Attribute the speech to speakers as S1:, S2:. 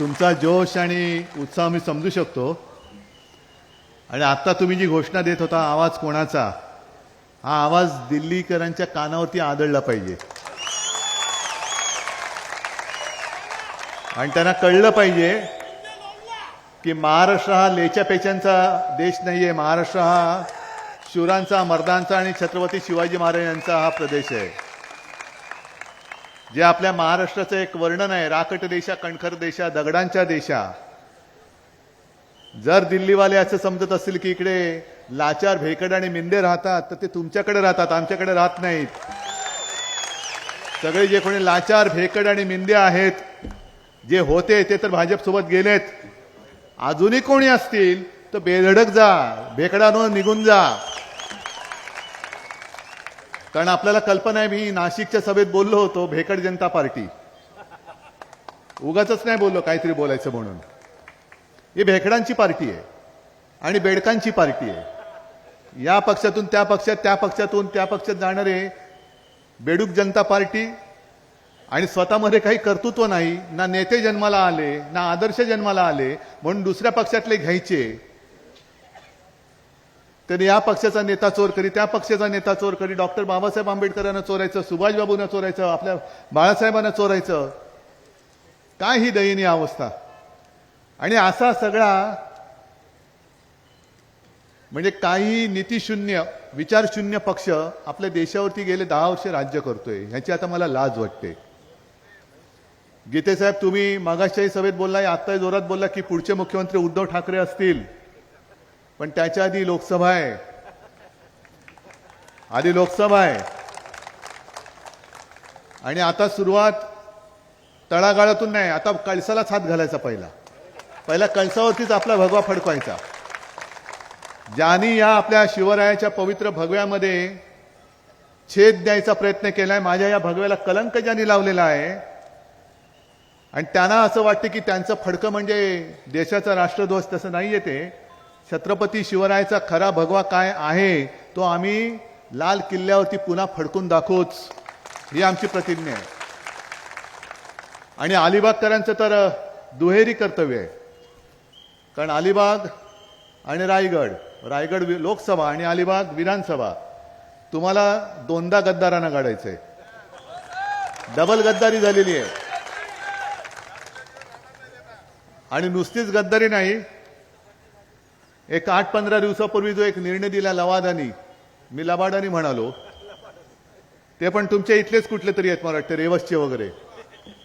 S1: तुमचा जोश आणि उत्साह मी समजू शकतो. आणि आत्ता तुम्ही जी घोषणा देत होता आवाज कोणाचा? हा आवाज दिल्लीकरांच्या कानावरती आदळला पाहिजे. आणि त्यांना कळलं पाहिजे की महाराष्ट्र हा लेच्यापेच्यांचा देश देश नाहीये. महाराष्ट्र हा शूरांचा मर्दांचा आणि छत्रपती शिवाजी महाराजांचा हा प्रदेश आहे. जे आपल्या महाराष्ट्राचं एक वर्णन आहे राकट देशा कणखर देशा दगडांच्या देशा. जर दिल्लीवाले असं समजत असतील की इकडे लाचार भेकड आणि मिंदे राहतात तर ते तुमच्याकडे राहतात आमच्याकडे राहत नाहीत. सगळे जे कोणी लाचार भेकड आणि मिंदे आहेत जे होते ते तर भाजपसोबत गेलेत. अजूनही कोणी असतील तर बेधडक जा भेकडानं निघून जा. कारण आपल्याला कल्पना आहे मी नाशिकच्या सभेत बोललो होतो भेकड जनता पार्टी. उगाच नाही बोललो काहीतरी बोलायचं म्हणून. ही भेकडांची पार्टी आहे आणि बेडकांची पार्टी आहे. या पक्षातून त्या पक्षात त्या पक्षातून त्या पक्षात जाणारे बेडूक जनता पार्टी आणि स्वतःमध्ये काही कर्तृत्व नाही ना नेते जन्माला आले ना आदर्श जन्माला आले म्हणून दुसऱ्या पक्षातले घ्यायचे. त्यांनी या पक्षाचा नेता चोर करी त्या पक्षाचा नेता चोर करी. डॉक्टर बाबासाहेब आंबेडकरांना चोरायचं सुभाषबाबूंना चोरायचं आपल्या बाळासाहेबांना चोरायचं. काय ही दयनीय अवस्था. आणि असा सगळा म्हणजे काही नीतीशून्य विचारशून्य पक्ष आपल्या देशावरती गेले दहा वर्ष राज्य करतोय. ह्याची आता मला लाज वाटते. गीतेसाहेब तुम्ही मागाशाही सभेत बोलला आत्ताही जोरात बोलला की पुढचे मुख्यमंत्री उद्धव ठाकरे असतील. पण त्याच्या आधी लोकसभा आहे. आधी लोकसभा आहे. आणि आता सुरुवात तळागाळातून नाही आता कळसालाच हात घालायचा पहिला. पहिला कळसावरतीच आपला भगवा फडकवायचा. ज्यांनी या आपल्या शिवरायाच्या पवित्र भगव्यामध्ये छेद द्यायचा प्रयत्न केलाय माझ्या या भगव्याला कलंक ज्यांनी लावलेला आहे आणि त्यांना असं वाटतं की त्यांचं फडकं म्हणजे देशाचा राष्ट्रध्वज तसं नाही येते छत्रपती शिवरायाचा खरा भगवा काय आहे तो आम्ही लाल किल्ल्यावरती पुन्हा फडकून दाखवूच. ही आमची प्रतिज्ञा आहे. आणि अलिबागकरांचं तर दुहेरी कर्तव्य आहे. कारण अलिबाग आणि रायगड रायगड वि- लोकसभा आणि अलिबाग विधानसभा तुम्हाला दोनदा गद्दारांना काढायचंय डबल गद्दारी झालेली आहे. आणि नुसतीच गद्दारी नाही एक आठ पंधरा दिवसापूर्वी जो एक निर्णय दिला लवादानी मी लबाडानी म्हणालो ते पण तुमच्या इथलेच कुठले तरी आहेत मला वाटतं रेवसचे वगैरे.